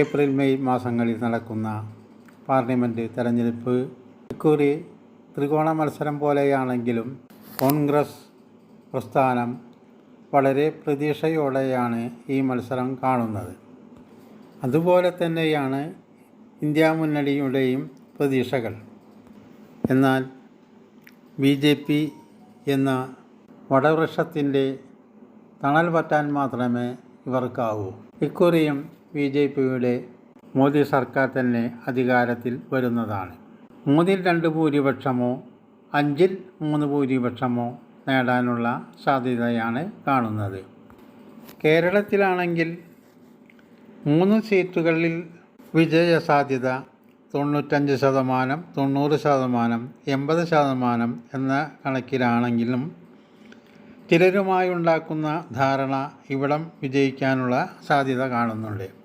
April May മാസങ്ങളിൽ നടക്കുന്ന parliament തെരഞ്ഞെടുപ്പ്. ഇക്കുറി ത്രികോണ മത്സരം പോലെയാണെങ്കിലും കോൺഗ്രസ് പ്രസ്ഥാനം വളരെ പ്രതീക്ഷയോടെയാണ് ഈ മത്സരം കാണുന്നത്. അതുപോലെ തന്നെയാണ് ഇന്ത്യ മുന്നണിയുടെയും പ്രതീക്ഷകൾ. എന്നാൽ ബി ജെ പി എന്ന വടവൃക്ഷത്തിന്റെ തണൽ പറ്റാൻ മാത്രമേ ഇവർക്കാവൂ. ഇക്കുറിയും ബി ജെ പിയുടെ മോദി സർക്കാർ തന്നെ അധികാരത്തിൽ വരുന്നതാണ്. മൂന്നിൽ രണ്ട് ഭൂരിപക്ഷമോ അഞ്ചിൽ മൂന്ന് ഭൂരിപക്ഷമോ നേടാനുള്ള സാധ്യതയാണ് കാണുന്നത്. കേരളത്തിലാണെങ്കിൽ മൂന്ന് സീറ്റുകളിൽ വിജയ സാധ്യത തൊണ്ണൂറ്റഞ്ച് ശതമാനം തൊണ്ണൂറ് ശതമാനം എൺപത് ശതമാനം എന്ന കണക്കിലാണെങ്കിലും ചിലരുമായി ഉണ്ടാക്കുന്ന ധാരണ ഇവിടം വിജയിക്കാനുള്ള സാധ്യത കാണുന്നുണ്ട്.